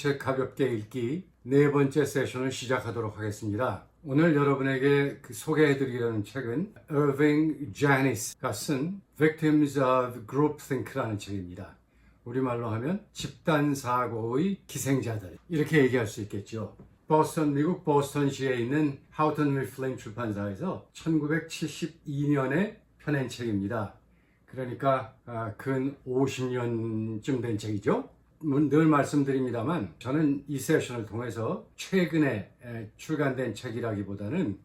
책 가볍게 읽기 네 번째 세션을 시작하도록 하겠습니다. 오늘 여러분에게 그 소개해드리려는 책은 Irving Janis가 쓴 Victims of Groupthink라는 책입니다. 우리말로 하면 집단 사고의 기생자들 이렇게 얘기할 수 있겠죠. 보스턴 미국 보스턴시에 있는 하우턴 미플링 출판사에서 1972년에 펴낸 책입니다. 그러니까 아, 근 50년쯤 된 책이죠. 문- 늘 말씀드립니다만 저는 이 세션을 통해서 최근에 에, 출간된 책이라기보다는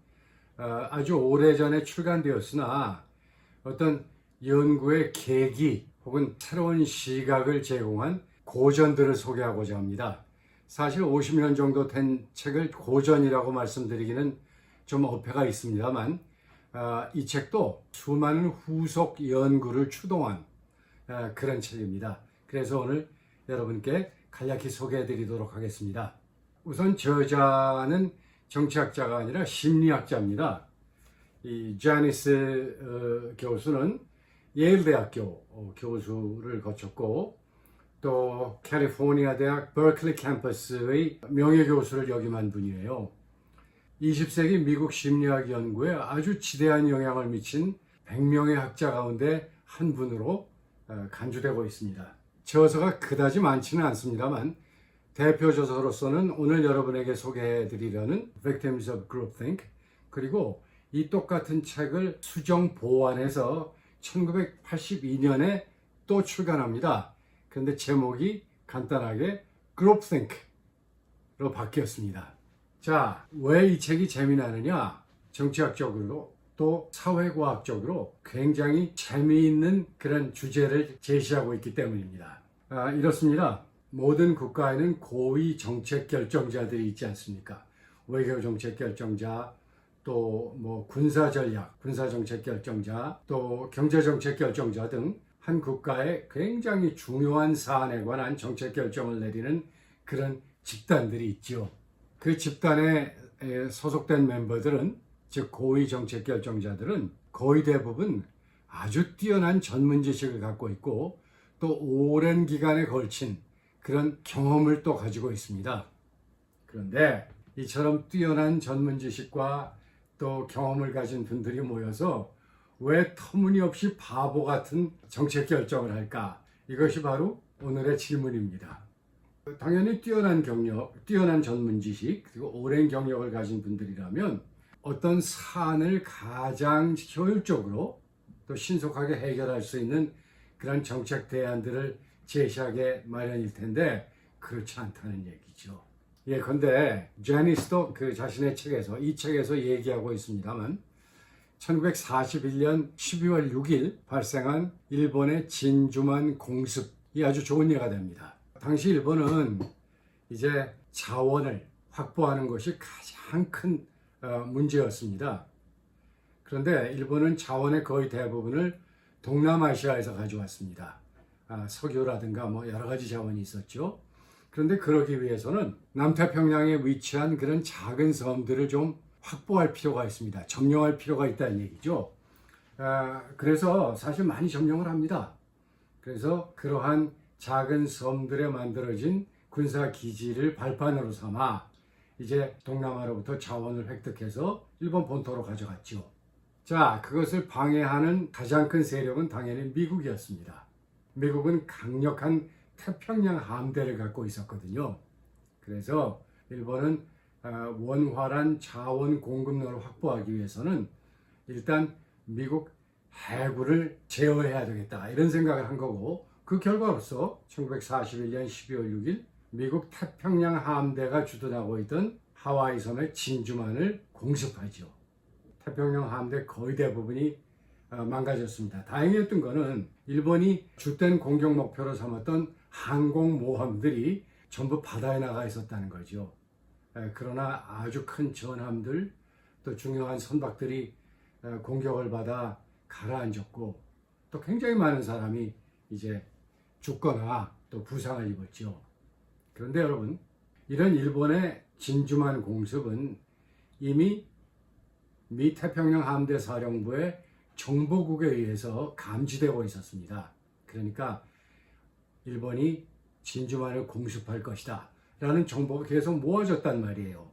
어, 아주 오래전에 출간되었으나 어떤 연구의 계기 혹은 새로운 시각을 제공한 고전들을 소개하고자 합니다. 사실 50년 정도 된 책을 고전이라고 말씀드리기는 좀 어폐가 있습니다만 아, 이 책도 수많은 후속 연구를 추동한 아, 그런 책입니다. 그래서 오늘 여러분께 간략히 소개해 드리도록 하겠습니다. 우선 저자는 정치학자가 아니라 심리학자입니다. 이 자니스 어, 교수는 예일 대학교 어, 교수를 거쳤고 또 캘리포니아 대학 버클리 캠퍼스의 명예 교수를 역임한 분이에요. 20세기 미국 심리학 연구에 아주 지대한 영향을 미친 100명의 학자 가운데 한 분으로 어, 간주되고 있습니다. 저서가 그다지 많지는 않습니다만 대표 저서로서는 오늘 여러분에게 소개해 드리려는 Victims of Groupthink 그리고 이 똑같은 책을 수정 보완해서 1982년에 또 출간합니다. 그런데 제목이 간단하게 Groupthink로 바뀌었습니다. 자, 왜 이 책이 재미나느냐? 정치학적으로 또 사회과학적으로 굉장히 재미있는 그런 주제를 제시하고 있기 때문입니다. 아, 이렇습니다. 모든 국가에는 고위 정책 결정자들이 있지 않습니까? 외교 정책 결정자, 또 뭐 군사 전략, 군사 정책 결정자, 또 경제 정책 결정자 등 한 국가의 굉장히 중요한 사안에 관한 정책 결정을 내리는 그런 집단들이 있죠. 그 집단에 에, 소속된 멤버들은 즉 고위 정책 결정자들은 거의 대부분 아주 뛰어난 전문 지식을 갖고 있고 또 오랜 기간에 걸친 그런 경험을 또 가지고 있습니다. 그런데 이처럼 뛰어난 전문 지식과 또 경험을 가진 분들이 모여서 왜 터무니없이 바보 같은 정책 결정을 할까? 이것이 바로 오늘의 질문입니다. 당연히 뛰어난 경력, 뛰어난 전문 지식, 그리고 오랜 경력을 가진 분들이라면 어떤 사안을 가장 효율적으로 또 신속하게 해결할 수 있는 그런 정책 대안들을 제시하게 마련일 텐데 그렇지 않다는 얘기죠. 예컨대 제니스도 그 자신의 책에서 이 책에서 얘기하고 있습니다만 1941년 12월 6일 발생한 일본의 진주만 공습이 아주 좋은 예가 됩니다. 당시 일본은 이제 자원을 확보하는 것이 가장 큰 어, 문제였습니다. 그런데 일본은 자원의 거의 대부분을 동남아시아에서 가져왔습니다. 아, 석유라든가 뭐 여러 가지 자원이 있었죠. 그런데 그러기 위해서는 남태평양에 위치한 그런 작은 섬들을 좀 확보할 필요가 있습니다. 점령할 필요가 있다는 얘기죠. 아, 그래서 사실 많이 점령을 합니다. 그래서 그러한 작은 섬들에 만들어진 군사 기지를 발판으로 삼아 이제 동남아로부터 자원을 획득해서 일본 본토로 가져갔죠. 자, 그것을 방해하는 가장 큰 세력은 당연히 미국이었습니다. 미국은 강력한 태평양 함대를 갖고 있었거든요. 그래서 일본은 어, 원활한 자원 공급로를 확보하기 위해서는 일단 미국 해구를 제어해야 되겠다 이런 생각을 한 거고 그 결과로서 1941년 12월 6일 미국 태평양 함대가 주둔하고 있던 하와이 섬의 진주만을 공습하죠. 태평양 함대 거의 대부분이 어, 망가졌습니다. 다행이었던 거는 일본이 주된 공격 목표로 삼았던 항공 모함들이 전부 바다에 나가 있었다는 거죠. 에, 그러나 아주 큰 전함들 또 중요한 선박들이 에, 공격을 받아 가라앉았고 또 굉장히 많은 사람이 이제 죽거나 또 부상을 입었죠. 그런데 여러분 이런 일본의 진주만 공습은 이미 미 태평양 함대 사령부의 정보국에 의해서 감지되고 있었습니다. 그러니까 일본이 진주만을 공습할 것이다 라는 정보가 계속 모아졌단 말이에요.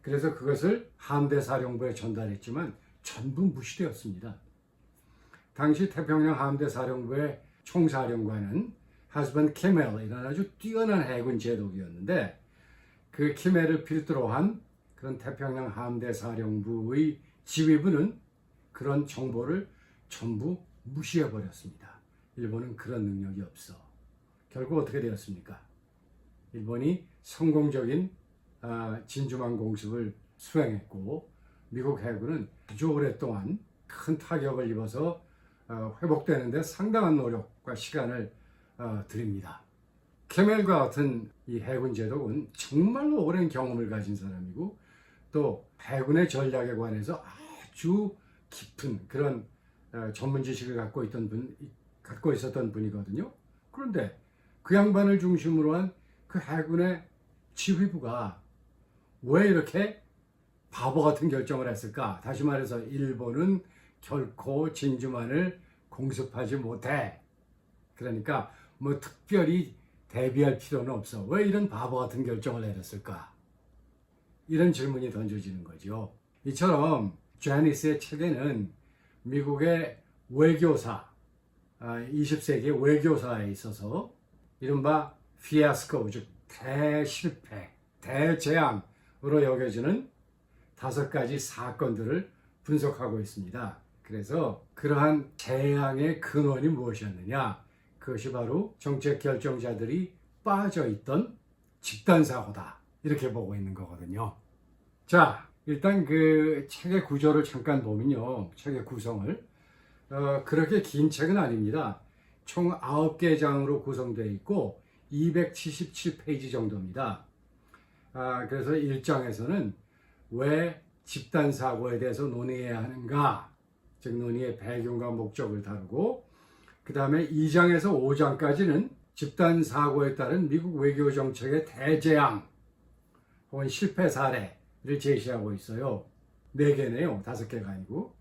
그래서 그것을 함대 사령부에 전달했지만 전부 무시되었습니다. 당시 태평양 함대 사령부의 총사령관은 하스번 캐멜이라는 아주 뛰어난 해군 제독이었는데 그 키멜을 필두로 한 그런 태평양 함대 사령부의 지휘부는 그런 정보를 전부 무시해 버렸습니다. 일본은 그런 능력이 없어. 결국 어떻게 되었습니까? 일본이 성공적인 아, 진주만 공습을 수행했고 미국 해군은 아주 오랫동안 큰 타격을 입어서 어, 회복되는데 상당한 노력과 시간을 어, 들입니다. 케멜과 같은 이 해군 제독은 정말로 오랜 경험을 가진 사람이고 또 해군의 전략에 관해서 아주 깊은 그런 어, 전문 지식을 갖고 있던 분 갖고 있었던 분이거든요. 그런데 그 양반을 중심으로 한 그 해군의 지휘부가 왜 이렇게 바보 같은 결정을 했을까? 다시 말해서 일본은 결코 진주만을 공습하지 못해. 그러니까 뭐 특별히 대비할 필요는 없어. 왜 이런 바보 같은 결정을 내렸을까? 이런 질문이 던져지는 거죠. 이처럼 제니스의 책에는 미국의 외교사, 20세기 외교사에 있어서 이른바 피아스코, 즉 대실패, 대재앙으로 여겨지는 다섯 가지 사건들을 분석하고 있습니다. 그래서 그러한 재앙의 근원이 무엇이었느냐? 그것이 바로 정책 결정자들이 빠져 있던 집단 사고다. 이렇게 보고 있는 거거든요. 자, 일단 그 책의 구조를 잠깐 보면요. 책의 구성을. 어, 그렇게 긴 책은 아닙니다. 총 9개 장으로 구성되어 있고 277페이지 정도입니다. 아, 그래서 1장에서는 왜 집단 사고에 대해서 논의해야 하는가, 즉 논의의 배경과 목적을 다루고, 그 다음에 2장에서 5장까지는 집단 사고에 따른 미국 외교 정책의 대재앙 혹은 실패 사례를 제시하고 있어요. 네 개네요. 다섯 개가 아니고.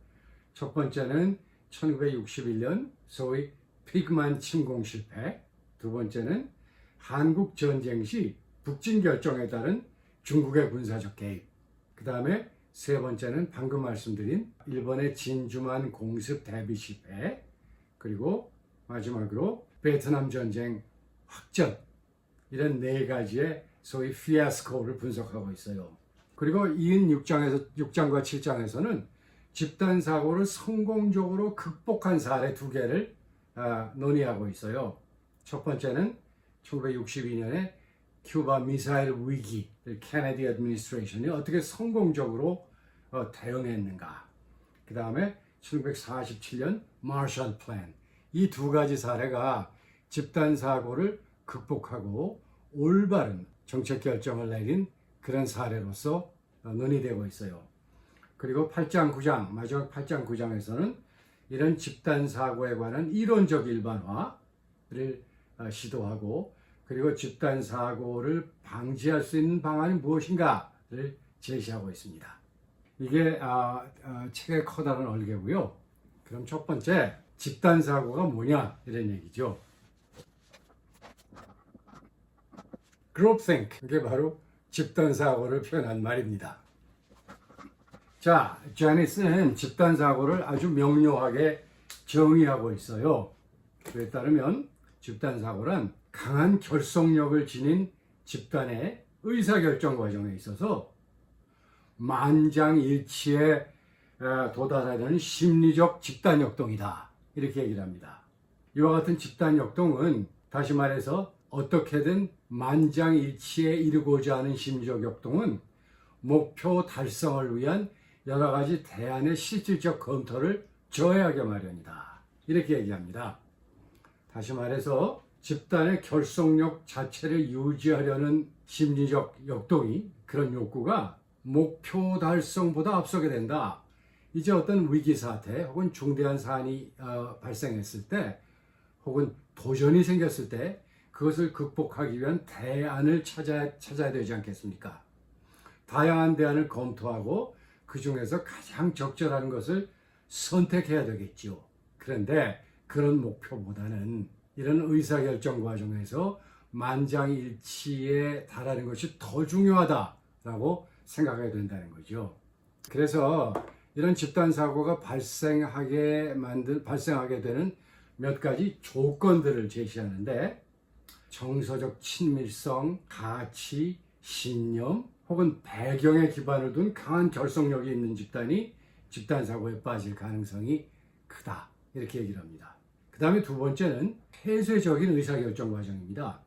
첫 번째는 1961년 소위 피그만 침공 실패. 두 번째는 한국 전쟁 시 북진 결정에 따른 중국의 군사적 개입. 그 다음에 세 번째는 방금 말씀드린 일본의 진주만 공습 대비 실패. 그리고 마지막으로 베트남 전쟁 확전. 이런 네 가지의 소위 피아스코를 분석하고 있어요. 그리고 26장에서 6장과 7장에서는 집단 사고를 성공적으로 극복한 사례 두 개를 아, 논의하고 있어요. 첫 번째는 1962년에 큐바 미사일 위기를 케네디 애드미니스트레이션이 어떻게 성공적으로 어, 대응했는가. 그 다음에 1947년 마셜 플랜. 이 두 가지 사례가 집단 사고를 극복하고 올바른 정책 결정을 내린 그런 사례로서 어, 논의되고 있어요. 그리고 8장 9장, 마지막 8장 9장에서는 이런 집단 사고에 관한 이론적 일반화를 어, 시도하고 그리고 집단 사고를 방지할 수 있는 방안이 무엇인가를 제시하고 있습니다. 이게 아, 아, 책의 커다란 얼개고요. 그럼 첫 번째 집단 사고가 뭐냐 이런 얘기죠. groupthink 이게 바로 집단 사고를 표현한 말입니다. 자, 제니스는 집단 사고를 아주 명료하게 정의하고 있어요. 그에 따르면 집단 사고란 강한 결속력을 지닌 집단의 의사결정 과정에 있어서 만장일치에 도달하려는 심리적 집단 역동이다. 이렇게 얘기를 합니다. 이와 같은 집단 역동은 다시 말해서 어떻게든 만장일치에 이르고자 하는 심리적 역동은 목표 달성을 위한 여러 가지 대안의 실질적 검토를 저해하게 마련이다. 이렇게 얘기합니다. 다시 말해서 집단의 결속력 자체를 유지하려는 심리적 역동이 그런 욕구가 목표 달성보다 앞서게 된다. 이제 어떤 위기 사태 혹은 중대한 사안이 어, 발생했을 때 혹은 도전이 생겼을 때 그것을 극복하기 위한 대안을 찾아, 찾아야 되지 않겠습니까? 다양한 대안을 검토하고 그 중에서 가장 적절한 것을 선택해야 되겠지요. 그런데 그런 목표보다는 이런 의사결정 과정에서 만장일치에 달하는 것이 더 중요하다라고 생각하게 된다는 거죠. 그래서 이런 집단 사고가 발생하게 만든 발생하게 되는 몇 가지 조건들을 제시하는데 정서적 친밀성, 가치, 신념 혹은 배경에 기반을 둔 강한 결속력이 있는 집단이 집단 사고에 빠질 가능성이 크다 이렇게 얘기를 합니다. 그 다음에 두 번째는 폐쇄적인 의사결정 과정입니다.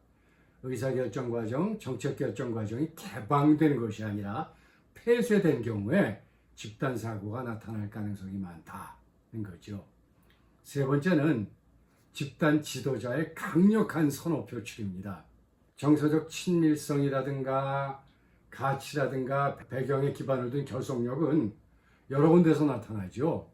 의사결정 과정, 정책결정 과정이 개방된 것이 아니라 폐쇄된 경우에 집단 사고가 나타날 가능성이 많다는 거죠. 세 번째는 집단 지도자의 강력한 선호 표출입니다. 정서적 친밀성이라든가 가치라든가 배경에 기반을 둔 결속력은 여러 군데서 나타나죠.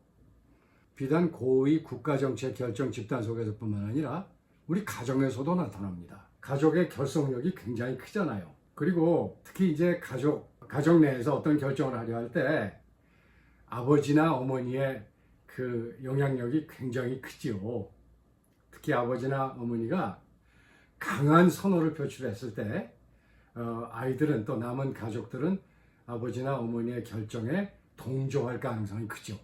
비단 고위 국가정책 결정 집단 속에서뿐만 아니라 우리 가정에서도 나타납니다. 가족의 결속력이 굉장히 크잖아요. 그리고 특히 이제 가족 가족 내에서 어떤 결정을 하려 할 때 아버지나 어머니의 그 영향력이 굉장히 크지요. 특히 아버지나 어머니가 강한 선호를 표출했을 때 어, 아이들은 또 남은 가족들은 아버지나 어머니의 결정에 동조할 가능성이 크죠.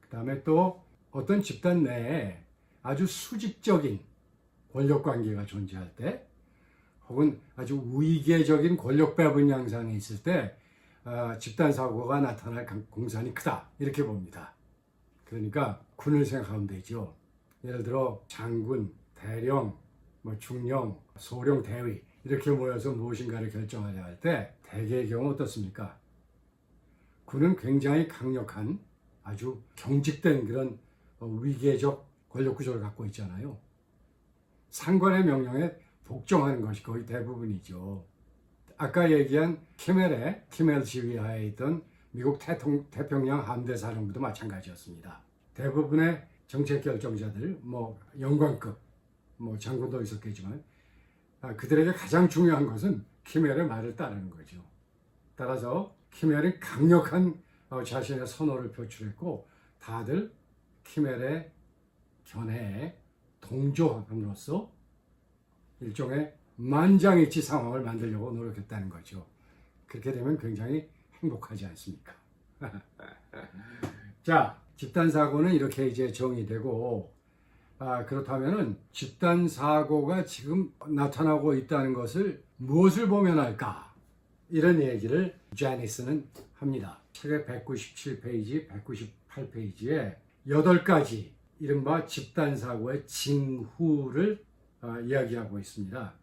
그 다음에 또 어떤 집단 내에 아주 수직적인 권력 관계가 존재할 때 혹은 아주 위계적인 권력 배분 양상이 있을 때 아, 집단 사고가 나타날 강- 공산이 크다 이렇게 봅니다. 그러니까 군을 생각하면 되죠. 예를 들어 장군, 대령, 뭐 중령, 소령, 대위 이렇게 모여서 무엇인가를 결정하려 할 때 대개의 경우 어떻습니까? 군은 굉장히 강력한 아주 경직된 그런 어, 위계적 권력 구조를 갖고 있잖아요. 상관의 명령에 복종하는 것이 거의 대부분이죠. 아까 얘기한 키멜의 키멜 지휘하에 있던 미국 태통, 태평양 함대 사령부도 마찬가지였습니다. 대부분의 정책 결정자들, 뭐 영관급, 뭐 장군도 있었겠지만 아, 그들에게 가장 중요한 것은 키멜의 말을 따르는 거죠. 따라서 키멜은 강력한 어, 자신의 선호를 표출했고 다들 키멜의 견해에 동조함으로써 일종의 만장일치 상황을 만들려고 노력했다는 거죠. 그렇게 되면 굉장히 행복하지 않습니까? 자, 집단 사고는 이렇게 이제 정의되고 아, 그렇다면은 집단 사고가 지금 나타나고 있다는 것을 무엇을 보면 할까? 이런 얘기를 자니스는 합니다. 책의 197페이지, 198페이지에 8가지 이른바 집단 사고의 징후를 아, 이야기하고 있습니다.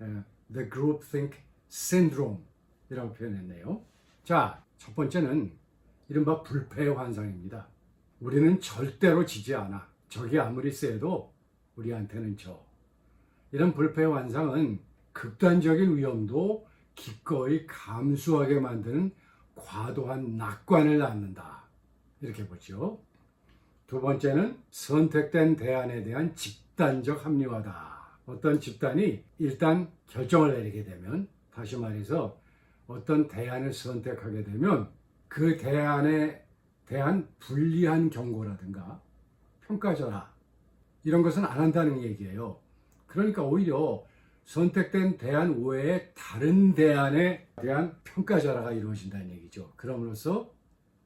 에, The Groupthink Syndrome 이라고 표현했네요. 자, 첫 번째는 이른바 불패의 환상입니다. 우리는 절대로 지지 않아. 적이 아무리 세도 우리한테는 져. 이런 불패의 환상은 극단적인 위험도 기꺼이 감수하게 만드는 과도한 낙관을 낳는다. 이렇게 보죠. 두 번째는 선택된 대안에 대한 집단적 합리화다. 어떤 집단이 일단 결정을 내리게 되면, 다시 말해서 어떤 대안을 선택하게 되면 그 대안에 대한 불리한 경고라든가 평가절하 이런 것은 안 한다는 얘기예요. 그러니까 오히려 선택된 대안 외에 다른 대안에 대한 평가절하가 이루어진다는 얘기죠. 그럼으로써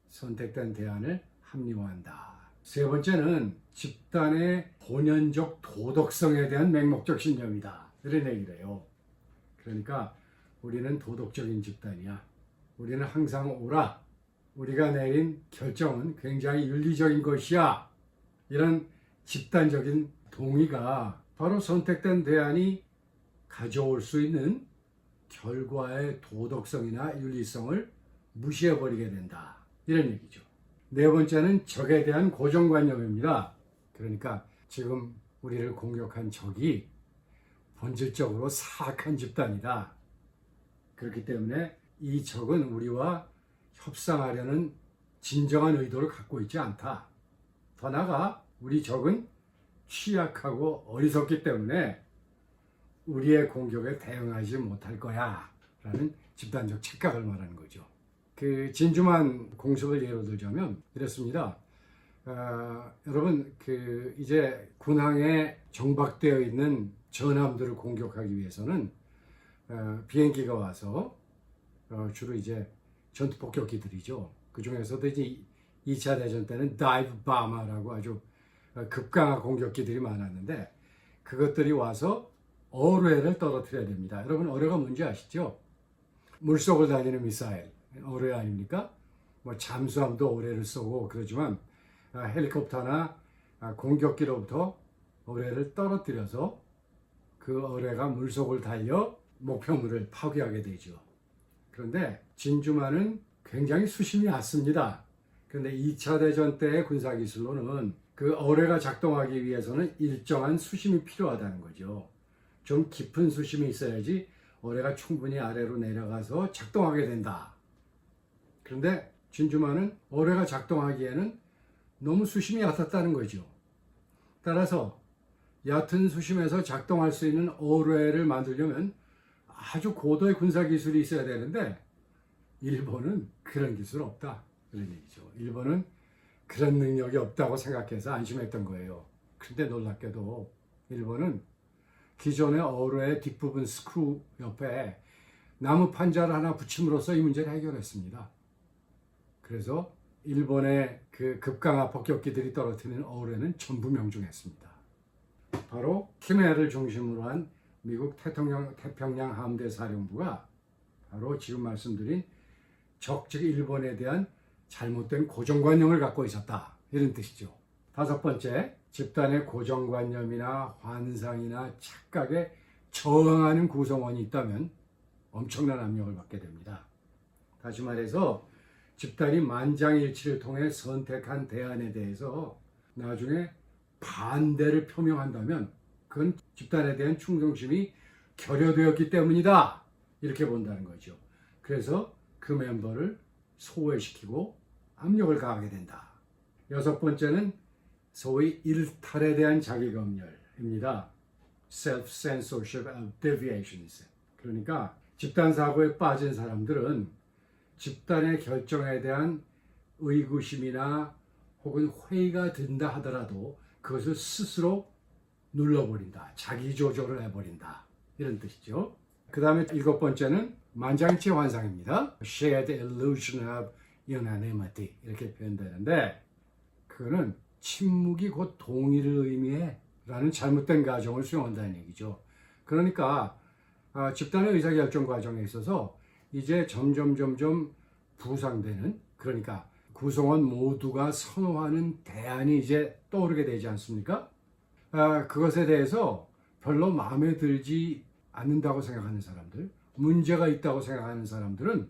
선택된 대안을 합리화한다. 세 번째는 집단의 본연적 도덕성에 대한 맹목적 신념이다. 이런 얘기를 해요. 그러니까 우리는 도덕적인 집단이야. 우리는 항상 옳아. 우리가 내린 결정은 굉장히 윤리적인 것이야. 이런 집단적인 동의가 바로 선택된 대안이 가져올 수 있는 결과의 도덕성이나 윤리성을 무시해버리게 된다. 이런 얘기죠. 네 번째는 적에 대한 고정관념입니다. 그러니까 지금 우리를 공격한 적이 본질적으로 사악한 집단이다. 그렇기 때문에 이 적은 우리와 협상하려는 진정한 의도를 갖고 있지 않다. 더 나아가 우리 적은 취약하고 어리석기 때문에 우리의 공격에 대응하지 못할 거야. 라는 집단적 착각을 말하는 거죠. 그 진주만 공습을 예로 들자면 이렇습니다. 아, 여러분 그 이제 군항에 정박되어 있는 전함들을 공격하기 위해서는 어, 비행기가 와서 어, 주로 이제 전투 폭격기들이죠. 그 중에서도 이제 2차 대전 때는 다이브 바마라고 아주 어, 급강하 공격기들이 많았는데 그것들이 와서 어뢰를 떨어뜨려야 됩니다. 여러분 어뢰가 뭔지 아시죠? 물속을 다니는 미사일 어뢰 아닙니까? 뭐 잠수함도 어뢰를 쏘고 그러지만 아, 헬리콥터나 아, 공격기로부터 어뢰를 떨어뜨려서 그 어뢰가 물속을 달려 목표물을 파괴하게 되죠. 그런데 진주만은 굉장히 수심이 낮습니다. 그런데 2차 대전 때의 군사기술로는 그 어뢰가 작동하기 위해서는 일정한 수심이 필요하다는 거죠. 좀 깊은 수심이 있어야지 어뢰가 충분히 아래로 내려가서 작동하게 된다. 그런데 진주만은 어뢰가 작동하기에는 너무 수심이 얕았다는 거죠. 따라서 얕은 수심에서 작동할 수 있는 어뢰를 만들려면 아주 고도의 군사 기술이 있어야 되는데 일본은 그런 기술 없다. 그런 얘기죠. 일본은 그런 능력이 없다고 생각해서 안심했던 거예요. 근데 놀랍게도 일본은 기존의 어뢰의 뒷부분 스크루 옆에 나무 판자를 하나 붙임으로써 이 문제를 해결했습니다. 그래서 일본의 그 급강하 폭격기들이 떨어뜨리는 어뢰는 전부 명중했습니다. 바로 키메를 중심으로 한 미국 태평양, 태평양 함대 사령부가 바로 지금 말씀드린 적 즉 일본에 대한 잘못된 고정관념을 갖고 있었다. 이런 뜻이죠. 다섯 번째, 집단의 고정관념이나 환상이나 착각에 저항하는 구성원이 있다면 엄청난 압력을 받게 됩니다. 다시 말해서 집단이 만장일치를 통해 선택한 대안에 대해서 나중에 반대를 표명한다면 그건 집단에 대한 충성심이 결여되었기 때문이다. 이렇게 본다는 거죠. 그래서 그 멤버를 소외시키고 압력을 가하게 된다. 여섯 번째는 소위 일탈에 대한 자기검열입니다. Self-censorship of deviations. 그러니까 집단 사고에 빠진 사람들은 집단의 결정에 대한 의구심이나 혹은 회의가 든다 하더라도 그것을 스스로 눌러버린다. 자기 조절을 해버린다. 이런 뜻이죠. 그 다음에 일곱 번째는 만장일치 환상입니다. Shared illusion of unanimity 이렇게 표현되는데 그거는 침묵이 곧 동의를 의미해 라는 잘못된 가정을 수용한다는 얘기죠. 그러니까 아, 집단의 의사결정 과정에 있어서 이제 점점 점점 부상되는 그러니까 구성원 모두가 선호하는 대안이 이제 떠오르게 되지 않습니까? 아, 그것에 대해서 별로 마음에 들지 않는다고 생각하는 사람들, 문제가 있다고 생각하는 사람들은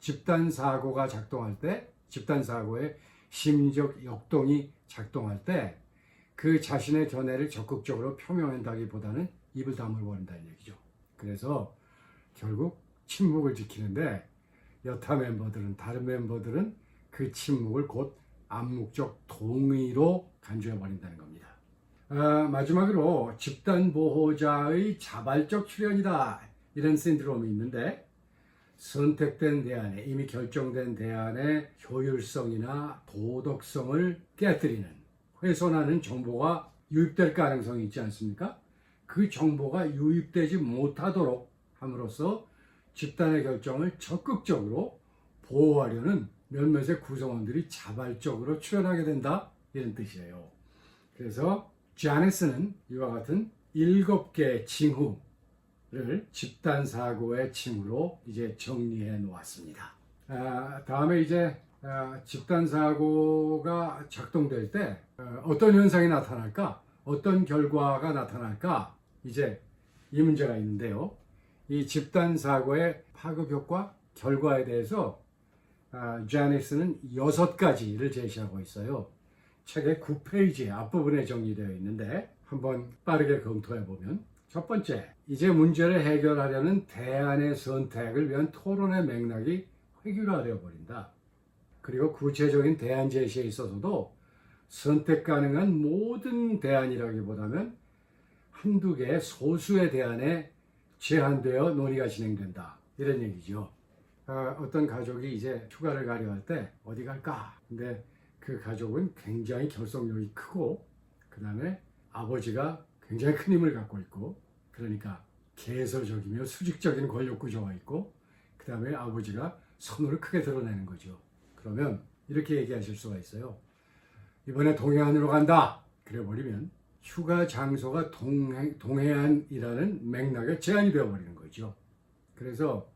집단 사고가 작동할 때, 집단 사고의 심리적 역동이 작동할 때 그 자신의 견해를 적극적으로 표명한다기보다는 입을 다물어 버린다는 얘기죠. 그래서 결국 침묵을 지키는데 여타 멤버들은 다른 멤버들은 그 침묵을 곧 암묵적 동의로 간주해 버린다는 겁니다. 아, 마지막으로 집단 보호자의 자발적 출현이다 이런 신드롬이 있는데 선택된 대안에 이미 결정된 대안의 효율성이나 도덕성을 깨뜨리는 훼손하는 정보가 유입될 가능성이 있지 않습니까? 그 정보가 유입되지 못하도록 함으로써 집단의 결정을 적극적으로 보호하려는 몇몇의 구성원들이 자발적으로 출연하게 된다 이런 뜻이에요. 그래서 자네스는 이와 같은 일곱 개의 징후를 집단 사고의 징후로 이제 정리해 놓았습니다. 아, 다음에 이제 아, 집단 사고가 작동될 때 어, 어떤 현상이 나타날까, 어떤 결과가 나타날까 이제 이 문제가 있는데요. 이 집단 사고의 파급 효과 결과에 대해서 아, 자네스는 여섯 가지를 제시하고 있어요. 책의 9페이지 앞부분에 정리되어 있는데 한번 빠르게 검토해 보면 첫 번째, 이제 문제를 해결하려는 대안의 선택을 위한 토론의 맥락이 획일화되어 버린다. 그리고 구체적인 대안 제시에 있어서도 선택 가능한 모든 대안이라기보다는 한두 개의 소수의 대안에 제한되어 논의가 진행된다. 이런 얘기죠. 아, 어떤 가족이 이제 휴가를 가려 할 때 어디 갈까? 근데 그 가족은 굉장히 결속력이 크고 그 다음에 아버지가 굉장히 큰 힘을 갖고 있고 그러니까 개서적이며 수직적인 권력 구조가 있고 그 다음에 아버지가 선호를 크게 드러내는 거죠. 그러면 이렇게 얘기하실 수가 있어요. 이번에 동해안으로 간다. 그래 버리면 휴가 장소가 동해, 동해안이라는 맥락에 제한이 되어 버리는 거죠. 그래서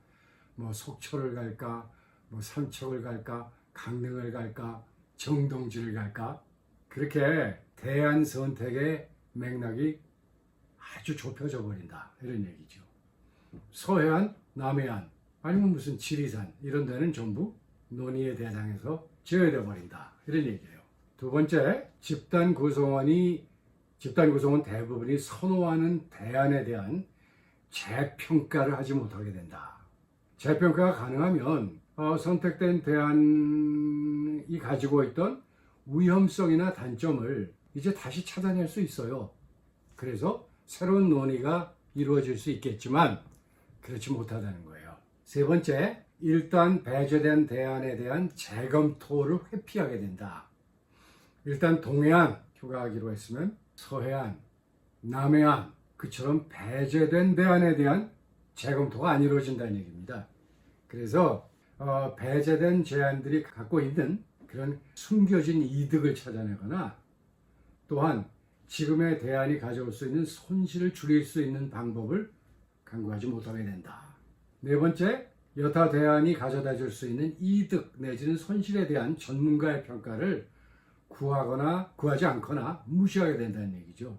뭐 속초를 갈까, 뭐 삼척을 갈까, 강릉을 갈까, 정동지를 갈까 그렇게 대안 선택의 맥락이 아주 좁혀져 버린다 이런 얘기죠. 서해안, 남해안 아니면 무슨 지리산 이런 데는 전부 논의의 대상에서 제외돼 버린다 이런 얘기예요. 두 번째 집단 구성원이 집단 구성원 대부분이 선호하는 대안에 대한 재평가를 하지 못하게 된다. 재평가가 가능하면 어, 선택된 대안이 가지고 있던 위험성이나 단점을 이제 다시 찾아낼 수 있어요. 그래서 새로운 논의가 이루어질 수 있겠지만 그렇지 못하다는 거예요. 세 번째, 일단 배제된 대안에 대한 재검토를 회피하게 된다. 일단 동해안 휴가하기로 했으면 서해안, 남해안 그처럼 배제된 대안에 대한 재검토가 안 이루어진다는 얘기입니다. 그래서 어, 배제된 제안들이 갖고 있는 그런 숨겨진 이득을 찾아내거나 또한 지금의 대안이 가져올 수 있는 손실을 줄일 수 있는 방법을 강구하지 못하게 된다. 네 번째, 여타 대안이 가져다 줄 수 있는 이득 내지는 손실에 대한 전문가의 평가를 구하거나 구하지 않거나 무시하게 된다는 얘기죠.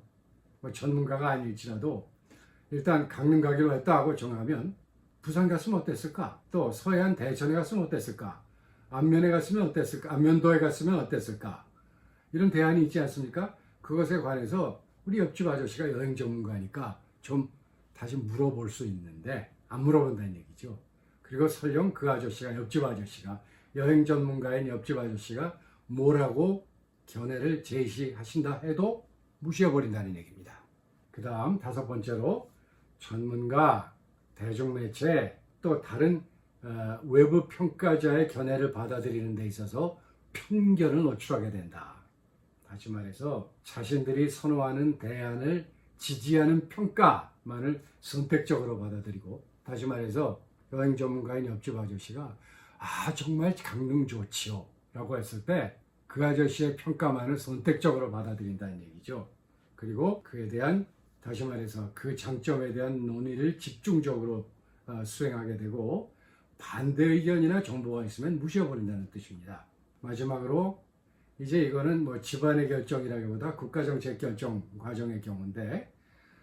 뭐 전문가가 아닐지라도 일단 강릉 가기로 했다 하고 정하면 부산 갔으면 어땠을까? 또 서해안 대천에 갔으면 어땠을까? 안면에 갔으면 어땠을까? 안면도에 갔으면 어땠을까? 이런 대안이 있지 않습니까? 그것에 관해서 우리 옆집 아저씨가 여행 전문가니까 좀 다시 물어볼 수 있는데 안 물어본다는 얘기죠. 그리고 설령 그 아저씨가 옆집 아저씨가 여행 전문가인 옆집 아저씨가 뭐라고 견해를 제시하신다 해도 무시해버린다는 얘기입니다. 그 다음 다섯 번째로 전문가, 대중매체 또 다른 어, 외부 평가자의 견해를 받아들이는 데 있어서 편견을 노출하게 된다. 다시 말해서 자신들이 선호하는 대안을 지지하는 평가만을 선택적으로 받아들이고 다시 말해서 여행 전문가인 옆집 아저씨가 아 정말 강릉 좋지요 라고 했을 때 그 아저씨의 평가만을 선택적으로 받아들인다는 얘기죠. 그리고 그에 대한 다시 말해서 그 장점에 대한 논의를 집중적으로 어, 수행하게 되고 반대 의견이나 정보가 있으면 무시해버린다는 뜻입니다. 마지막으로 이제 이거는 뭐 집안의 결정이라기보다 국가정책 결정 과정의 경우인데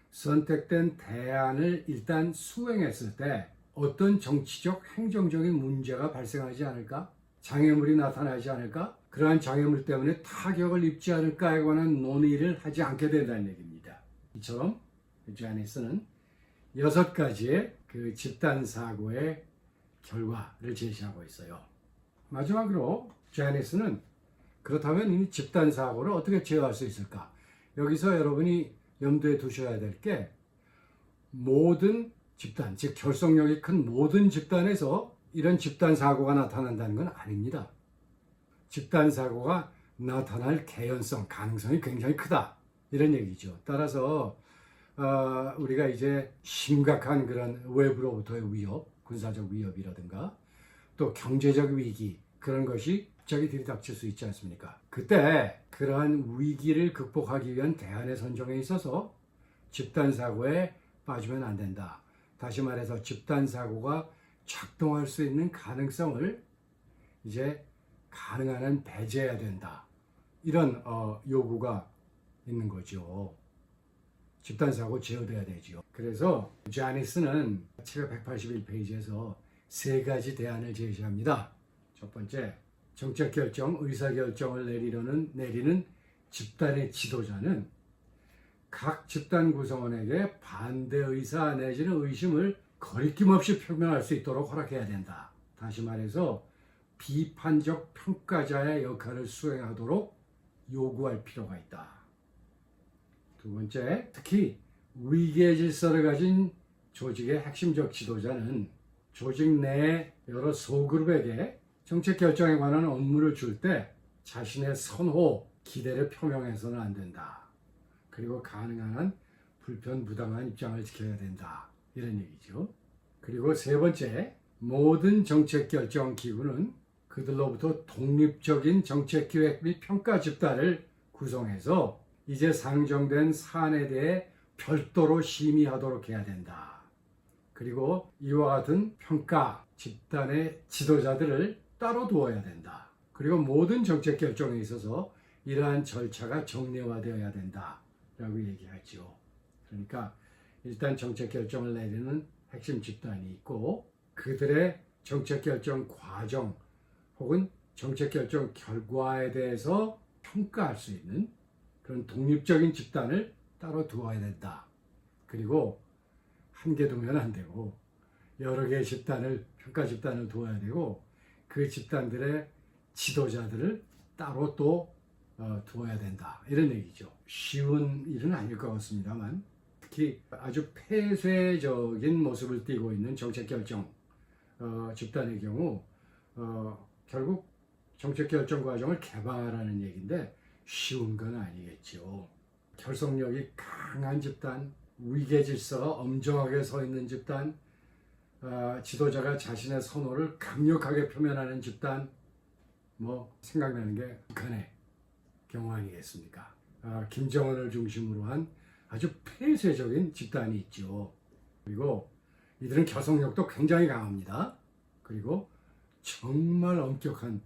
선택된 대안을 일단 수행했을 때 어떤 정치적 행정적인 문제가 발생하지 않을까? 장애물이 나타나지 않을까? 그러한 장애물 때문에 타격을 입지 않을까에 관한 논의를 하지 않게 된다는 얘기입니다. 이처럼 자니스는 여섯 가지의 그 집단 사고의 결과를 제시하고 있어요. 마지막으로 자니스는 그렇다면 이 집단 사고를 어떻게 제어할 수 있을까? 여기서 여러분이 염두에 두셔야 될 게 모든 집단, 즉 결속력이 큰 모든 집단에서 이런 집단 사고가 나타난다는 건 아닙니다. 집단 사고가 나타날 개연성, 가능성이 굉장히 크다. 이런 얘기죠. 따라서 어, 우리가 이제 심각한 그런 외부로부터의 위협, 군사적 위협이라든가 또 경제적 위기 그런 것이 갑자기 들이닥칠 수 있지 않습니까? 그때 그러한 위기를 극복하기 위한 대안의 선정에 있어서 집단 사고에 빠지면 안 된다. 다시 말해서 집단 사고가 작동할 수 있는 가능성을 이제 가능한 한 배제해야 된다. 이런 어, 요구가 있는 거죠. 집단 사고 제어돼야 되죠. 그래서 자니스는 책의 181페이지에서 세 가지 대안을 제시합니다. 첫 번째, 정책 결정, 의사 결정을 내리려는 내리는 집단의 지도자는 각 집단 구성원에게 반대 의사 내지는 의심을 거리낌 없이 표명할 수 있도록 허락해야 된다. 다시 말해서 비판적 평가자의 역할을 수행하도록 요구할 필요가 있다. 두 번째, 특히 위기의 질서를 가진 조직의 핵심적 지도자는 조직 내 여러 소그룹에게 정책 결정에 관한 업무를 줄 때 자신의 선호, 기대를 표명해서는 안 된다. 그리고 가능한 한 불편부당한 입장을 지켜야 된다. 이런 얘기죠. 그리고 세 번째, 모든 정책 결정 기구는 그들로부터 독립적인 정책 기획 및 평가 집단을 구성해서 이제 상정된 사안에 대해 별도로 심의하도록 해야 된다. 그리고 이와 같은 평가 집단의 지도자들을 따로 두어야 된다. 그리고 모든 정책 결정에 있어서 이러한 절차가 정례화되어야 된다. 라고 얘기하죠. 그러니까 일단 정책 결정을 내리는 핵심 집단이 있고 그들의 정책 결정 과정 혹은 정책 결정 결과에 대해서 평가할 수 있는 그런 독립적인 집단을 따로 두어야 된다. 그리고 한 개 두면 안 되고 여러 개의 집단을 평가 집단을 두어야 되고 그 집단들의 지도자들을 따로 또 어, 두어야 된다 이런 얘기죠. 쉬운 일은 아닐 것 같습니다만 특히 아주 폐쇄적인 모습을 띠고 있는 정책 결정 어, 집단의 경우 어, 결국 정책 결정 과정을 개방하라는 얘기인데 쉬운 건 아니겠죠. 결속력이 강한 집단, 위계 질서가 엄정하게 서 있는 집단, 어, 지도자가 자신의 선호를 강력하게 표면하는 집단, 뭐 생각나는 게 북한의 경우 아니겠습니까? 아, 김정은을 중심으로 한 아주 폐쇄적인 집단이 있죠. 그리고 이들은 결속력도 굉장히 강합니다. 그리고 정말 엄격한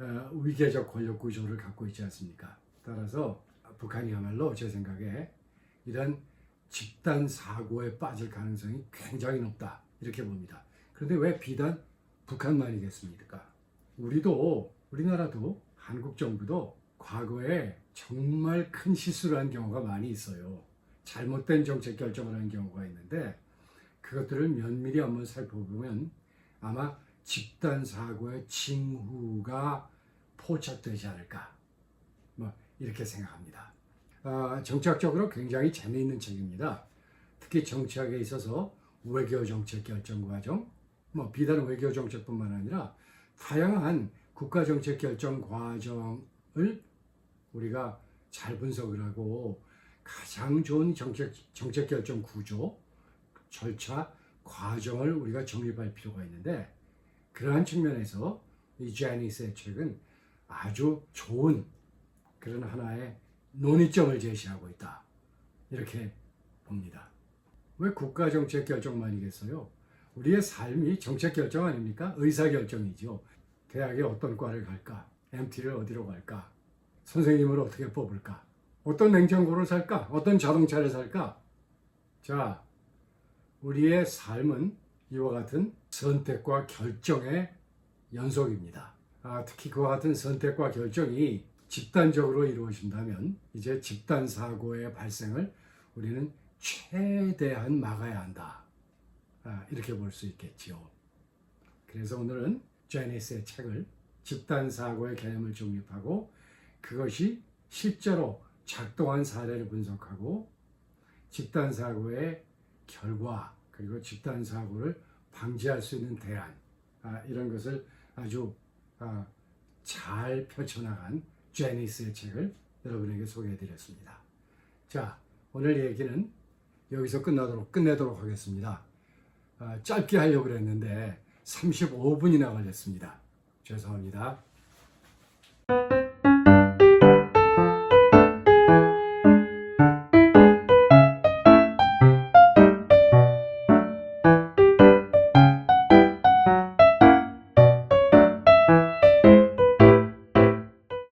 어, 위계적 권력 구조를 갖고 있지 않습니까? 따라서 북한이야말로 제 생각에 이런 집단 사고에 빠질 가능성이 굉장히 높다 이렇게 봅니다. 그런데 왜 비단 북한만이겠습니까? 우리도 우리나라도 한국 정부도 과거에 정말 큰 실수를 한 경우가 많이 있어요. 잘못된 정책 결정을 한 경우가 있는데 그것들을 면밀히 한번 살펴보면 아마 집단 사고의 징후가 포착되지 않을까 뭐 이렇게 생각합니다. 아, 정치학적으로 굉장히 재미있는 책입니다. 특히 정치학에 있어서 외교 정책 결정 과정, 뭐 비단 외교 정책뿐만 아니라 다양한 국가 정책 결정 과정을 우리가 잘 분석을 하고 가장 좋은 정책 정책 결정 구조, 절차, 과정을 우리가 정립할 필요가 있는데 그러한 측면에서 이 제니스의 책은 아주 좋은 그런 하나의 논의점을 제시하고 있다. 이렇게 봅니다. 왜 국가 정책 결정만이겠어요? 우리의 삶이 정책 결정 아닙니까? 의사 결정이죠. 대학에 어떤 과를 갈까? MT를 어디로 갈까? 선생님을 어떻게 뽑을까? 어떤 냉장고를 살까? 어떤 자동차를 살까? 자, 우리의 삶은 이와 같은 선택과 결정의 연속입니다. 아, 특히 그와 같은 선택과 결정이 집단적으로 이루어진다면 이제 집단 사고의 발생을 우리는 최대한 막아야 한다. 아, 이렇게 볼 수 있겠지요. 그래서 오늘은 제니스의 책을 집단 사고의 개념을 정립하고 그것이 실제로 작동한 사례를 분석하고 집단 사고의 결과 그리고 집단 사고를 방지할 수 있는 대안 아, 이런 것을 아주 아, 잘 펼쳐나간 제니스의 책을 여러분에게 소개해드렸습니다. 자 오늘 얘기는 여기서 끝나도록 끝내도록 하겠습니다. 아, 짧게 하려고 그랬는데 35분이나 걸렸습니다. 죄송합니다.